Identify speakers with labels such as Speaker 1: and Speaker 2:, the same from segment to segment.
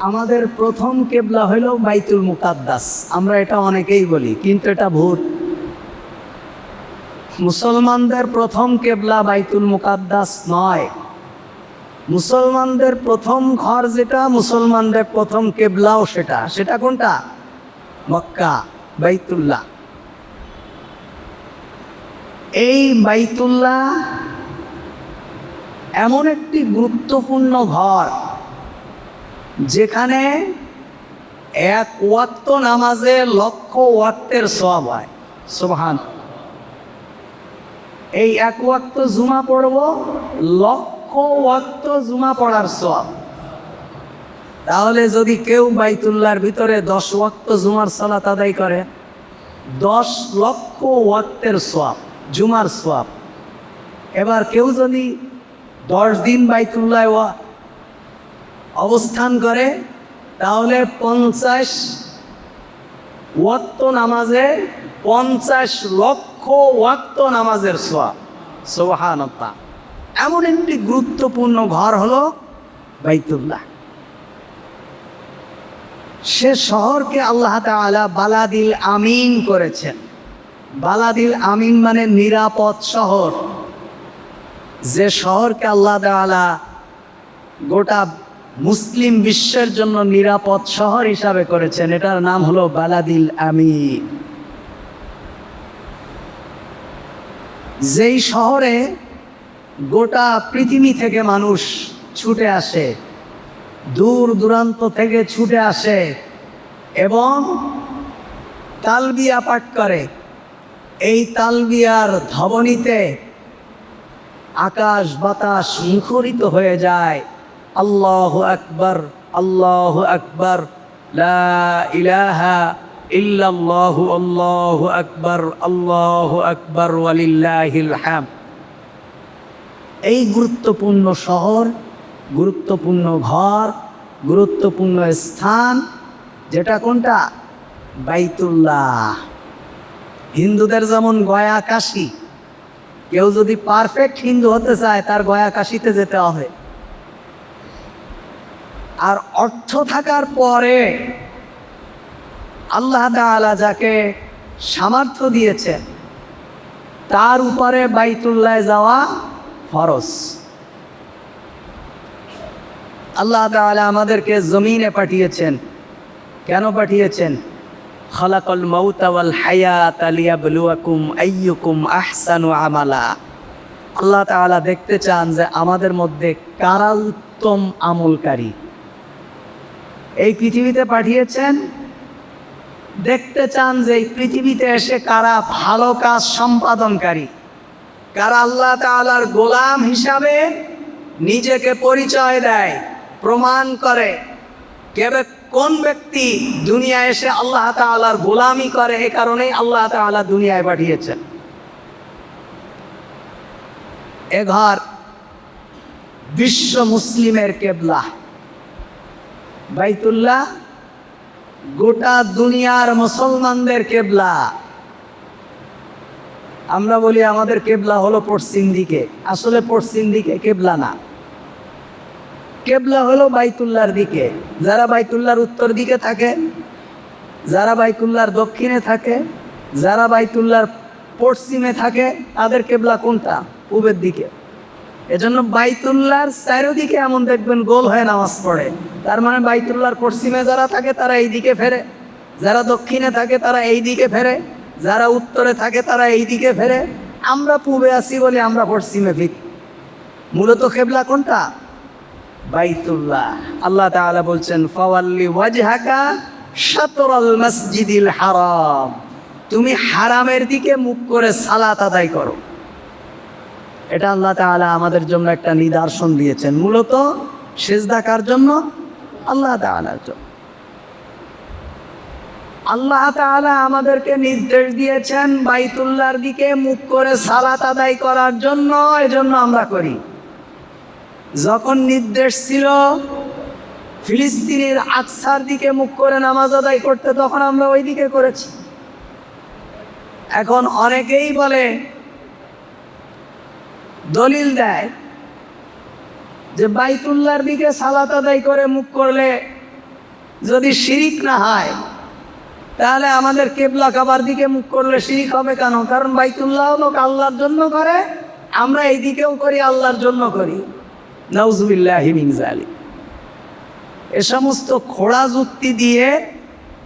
Speaker 1: আমাদের প্রথম কেবলা হইল বাইতুল মুকাদ্দাস। আমরা এটা অনেকেই বলি, কিন্তু এটা ভুল মুসলমানদের প্রথম কেবলা বাইতুল মুকাদ্দাস নয়। মুসলমানদের প্রথম ঘর যেটা, মুসলমানদের প্রথম কেবলাও সেটা। সেটা কোনটা? মক্কা, বাইতুল্লাহ। এই বাইতুল্লাহ এমন একটি গুরুত্বপূর্ণ ঘর। যেখানে এক ওয়াক্ত নামাজে লক্ষ ওয়াক্তের সব হয়। সোহান এই এক ওয়াক্ত জুমা পড়ব, লক্ষ ওয়াক্ত জুমা পড়ার সব তাহলে যদি কেউ বাইতুল্লার ভিতরে দশ ওয়াক্ত জুমার সালাত আদায় করে, দশ লক্ষ ওয়াক্তের সোয়াব জুমার সোয়াব এবার কেউ যদি দশ দিন বাইতুল্লাহ অবস্থান করে, তাহলে পঞ্চাশ ওয়াক্ত নামাজে পঞ্চাশ লক্ষ ওয়াক্ত নামাজের সোয়া সোহানতা এমন একটি গুরুত্বপূর্ণ ঘর হলো বাইতুল্লাহ। সে শহরকে আল্লাহ তাআলা বালাদিল আমিন করেছেন। বালাদিল আমিন মানে নিরাপদ শহর। যে শহরকে আল্লাহ তাআলা গোটা মুসলিম বিশ্বের জন্য নিরাপদ শহর হিসাবে করেছেন। এটার নাম হলো বালাদিল আমিন। যেই শহরে গোটা পৃথিবী থেকে মানুষ ছুটে আসে, দূর দূরান্ত থেকে ছুটে আসে এবং তালবিয়া পাঠ করে, এই তালবিয়ার ধবনীতে আকাশ বাতাস মুখরিত হয়ে যায়। আল্লাহ আকবর আল্লাহ আকবর ইলাহা ইল্লাল্লাহু, আল্লাহু আকবর আল্লাহু আকবর হাম। এই গুরুত্বপূর্ণ শহর, গুরুত্বপূর্ণ ঘর, গুরুত্বপূর্ণ স্থান, যেটা কোনটা? বাইতুল্লাহ। হিন্দুদের যেমন গয়া কাশি, কেউ যদি পারফেক্ট হিন্দু হতে চায়, তার গয়া কাশিতে যেতে হবে। আর অর্থ থাকার পরে আল্লাহ তাআলা যাকে সামর্থ্য দিয়েছে তার উপরে বাইতুল্লাহ যাওয়া ফরজ। আল্লাহ তাআলা আমাদেরকে জমিনে পাঠিয়েছেন। কেন পাঠিয়েছেন? খলাকল মৌতাওয়াল হায়াত আলিয়াবলুয়াকুম আইয়ুকুম আহসানু আমালা। আল্লাহ তাআলা দেখতে চান যে আমাদের মধ্যে কারা উত্তম আমলকারী। এই পৃথিবীতে পাঠিয়েছেন? দেখতে চান যে এই পৃথিবীতে এসে কারা ভালো কাজ সম্পাদনকারী? কারা আল্লাহ তাআলার গোলাম হিসাবে নিজেকে পরিচয় দেয়, প্রমাণ করে? কেবে কোন ব্যক্তি দুনিয়া এসে আল্লাহ তাআলার গোলামি করে? এ কারণেই আল্লাহ তাআলা দুনিয়ায় পাঠিয়েছেন। এ ঘর বিশ্ব মুসলিমের কেবলা। বাইতুল্লাহ, গোটা দুনিয়ার মুসলমানদের কেবলা। আমরা বলি আমাদের কেবলা হলো পশ্চিম দিকে। আসলে পশ্চিম দিকে কেবলা না। কেবলা হলো বাইতুল্লার দিকে। যারা বাইতুল্লার উত্তর দিকে থাকে, যারা বাইতুল্লার দক্ষিণে থাকে, যারা বাইতুল্লার পশ্চিমে থাকে, তাদের কেবলা কোনটা? পূবের দিকে। এজন্য বাইতুল্লার চারিদিকে এমন দেখবেন গোল হয়ে নামাজ পড়ে। তার মানে বাইতুল্লার পশ্চিমে যারা থাকে, তারা এই দিকে ফেরে। যারা দক্ষিণে থাকে, তারা এই দিকে ফেরে। যারা উত্তরে থাকে, তারা এই দিকে ফেরে। আমরা পূবে আসি বলে আমরা পশ্চিমে ফিরি। মূলত কেবলা কোনটা? বাইতুল্লাহ। আল্লাহ তাআলা বলছেন, ফাওয়াল্লি ওয়াজহাকা শাতরাল মসজিদিল হারাম। তুমি হারামের দিকে মুখ করে সালাত আদায় করো। এটা আল্লাহ তাআলা আমাদের জন্য একটা নিদর্শন দিয়েছেন। মূলত সেজদা কার জন্য? আল্লাহ তাআলার জন্য। আল্লাহ তাআলা আমাদেরকে নির্দেশ দিয়েছেন বাইতুল্লাহর দিকে মুখ করে সালাত আদায় করার জন্য, এজন্য আমরা করি। যখন নির্দেশ ছিল ফিলিস্তিনের আকসার দিকে মুখ করে নামাজ আদায় করতে, তখন আমরা ওই দিকে করেছি। এখন অনেকেই বলে দলিল দেয় যে বাইতুল্লাহর দিকে সালাত আদায় করে মুখ করলে যদি শিরিক না হয়, তাহলে আমাদের কেবলা কাবার দিকে মুখ করলে শিরিক হবে কেন? কারণ বাইতুল্লাহ লোক আল্লাহর জন্য করে, আমরা এই দিকেও করি, আল্লাহর জন্য করি। নওজুবিল্লাহ হিমিংজালি এ সমস্ত খোড়া যুক্তি দিয়ে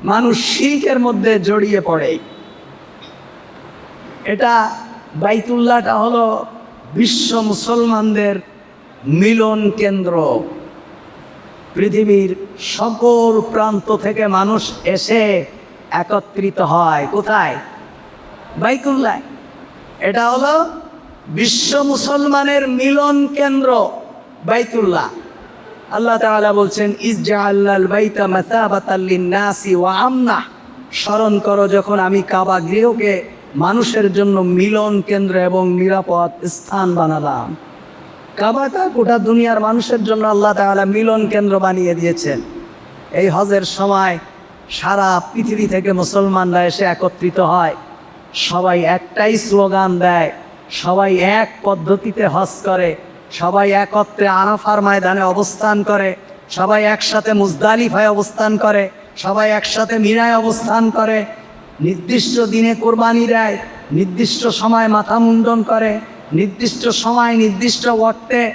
Speaker 1: মানুষ শিরিকের মধ্যে জড়িয়ে পড়ে। এটা বাইতুল্লাহটা হলো বিশ্ব মুসলমানদের মিলন কেন্দ্র। পৃথিবীর সকল প্রান্ত থেকে মানুষ এসে একত্রিত হয়। কোথায়? বাইতুল্লাহ। এটা হলো বিশ্ব মুসলমানের মিলন কেন্দ্র, বাইতুল্লাহ। আল্লাহ তাআলা বলছেন ইসজাআল্লাল বাইতা মাসাবাতাল লিন-নাসি ওয়া আমনা। স্মরণ করো, যখন আমি কাবা গৃহকে মানুষের জন্য মিলন কেন্দ্র এবং নিরাপদ স্থান বানালাম। কাবাটা গোটা দুনিয়ার মানুষের জন্য আল্লাহ তাআলা মিলন কেন্দ্র বানিয়ে দিয়েছেন। এই হজের সময় সারা পৃথিবী থেকে মুসলমানরা এসে একত্রিত হয়। সবাই একটাই স্লোগান দেয়, সবাই এক পদ্ধতিতে হজ করে, সবাই একত্রে আরাফার ময়দানে অবস্থান করে, সবাই একসাথে মুজদালিফায় অবস্থান করে, সবাই একসাথে মিনায় অবস্থান করে নির্দিষ্ট দিনে কোরবানি দেয়, নির্দিষ্ট সময় মাথা মুন্ডন করে, নির্দিষ্ট সময় নির্দিষ্ট ওয়াক্তে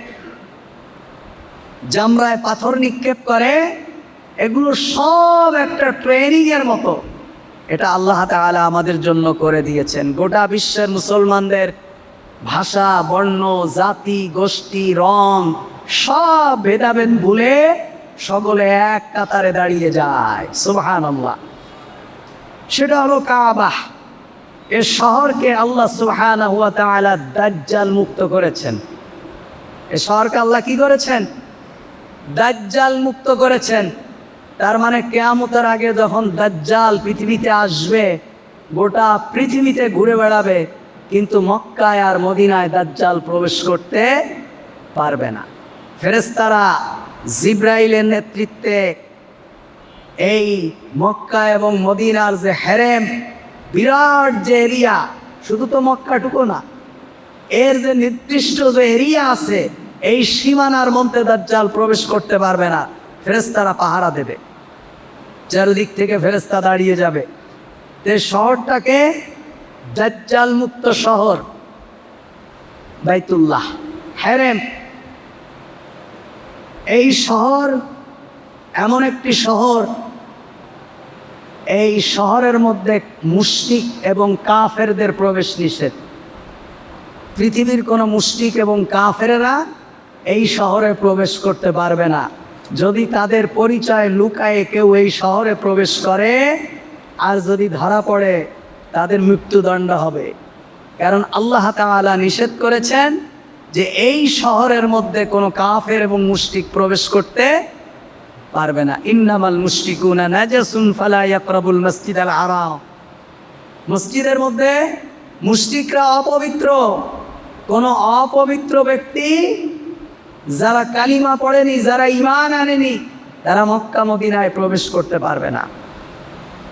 Speaker 1: জামরায় পাথর নিক্ষেপ করে, এগুলো সব একটা ট্রেনিং এর মতো। এটা আল্লাহ তাআলা আমাদের জন্য করে দিয়েছেন। গোটা বিশ্বের মুসলমানদের ভাষা, বর্ণ, জাতি, গোষ্ঠী, রং সব ভেদাভেদ ভুলে সকলে এক কাতারে দাঁড়িয়ে যায়। সুবহান আল্লাহ সেটা হলো কাবাহ এ শহরকে আল্লাহ সুবহানাহু ওয়া তাআলা দাজ্জাল মুক্ত করেছেন। এ শহরকে আল্লাহ কি করেছেন? দাজ্জাল মুক্ত করেছেন। তার মানে কেয়ামতের আগে যখন দাজ্জাল পৃথিবীতে আসবে, গোটা পৃথিবীতে ঘুরে বেড়াবে, কিন্তু মক্কায় আর মদিনায় দাজ্জাল প্রবেশ করতে পারবে না। ফেরেস্তারা জিব্রাইলের নেতৃত্বে এই মক্কা এবং মদিনার যে হেরেম, বিরাট যে এরিয়া, শুধু তো মক্কাটুকু না, এর যে নির্দিষ্ট যে এরিয়া আছে, এই সীমানার মধ্যে দাজ্জাল প্রবেশ করতে পারবে না ফেরেস্তারা পাহারা দেবে। চারিদিক থেকে ফেরেস্তা দাঁড়িয়ে যাবে। তে শহরটাকে দাজ্জাল মুক্ত শহর, বাইতুল্লাহ, হেরেম। এই শহর এমন একটি শহর এই শহরের মধ্যে মুশরিক এবং কাফেরদের প্রবেশ নিষেধ। পৃথিবীর কোনো মুশরিক এবং কাফেরেরা এই শহরে প্রবেশ করতে পারবে না। যদি তাদের পরিচয় লুকায়ে কেউ এই শহরে প্রবেশ করে, আর যদি ধরা পড়ে, তাদের মৃত্যুদণ্ড হবে। কারণ আল্লাহ তাআলা নিষেধ করেছেন যে এই শহরের মধ্যে কোনো কাফের এবং মুশরিক প্রবেশ করতে পারবে না। ইন্নামাল মুশরিকুনা নাজাসুন ফালা ইয়াকরাবুল মসজিদাল হারাম। মসজিদের মধ্যে মুশরিকরা অপবিত্র। কোনো অপবিত্র ব্যক্তি যারা কালিমা পড়েনি, যারা ইমান আনেনি, তারা মক্কা মদিনায় প্রবেশ করতে পারবে না।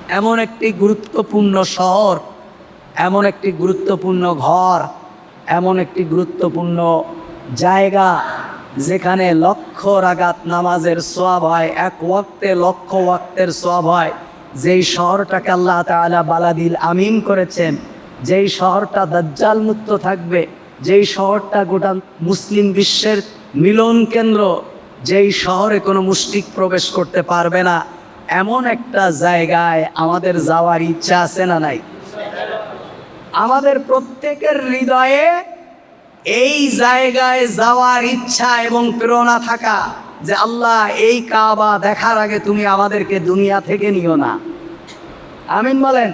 Speaker 1: এমন একটি গুরুত্বপূর্ণ শহর, এমন একটি গুরুত্বপূর্ণ ঘর, এমন একটি গুরুত্বপূর্ণ জায়গা যেখানে লক্ষ রাগাত নামাজের সোয়াব হয়, এক ওয়াক্তে লক্ষ ওয়াক্তের সোয়াব হয়। যেই শহরটাকে আল্লাহ তাআলা বালাদিল আমিন করেছেন, যেই শহরটা দাজ্জাল মুক্ত থাকবে, যেই শহরটা গোটা মুসলিম বিশ্বের মিলন কেন্দ্র, যেই শহরে কোনো মুষ্টিক প্রবেশ করতে পারবে না, এমন একটা জায়গায় আমাদের যাওয়ার ইচ্ছা আছে না নাই? আমাদের প্রত্যেকের হৃদয়ে এই জায়গায় যাওয়ার ইচ্ছা এবং প্রেরণা থাকা যে আল্লাহ এই কাবা দেখার আগে তুমি আমাদেরকে দুনিয়া থেকে নিও না। আমিন বলেন।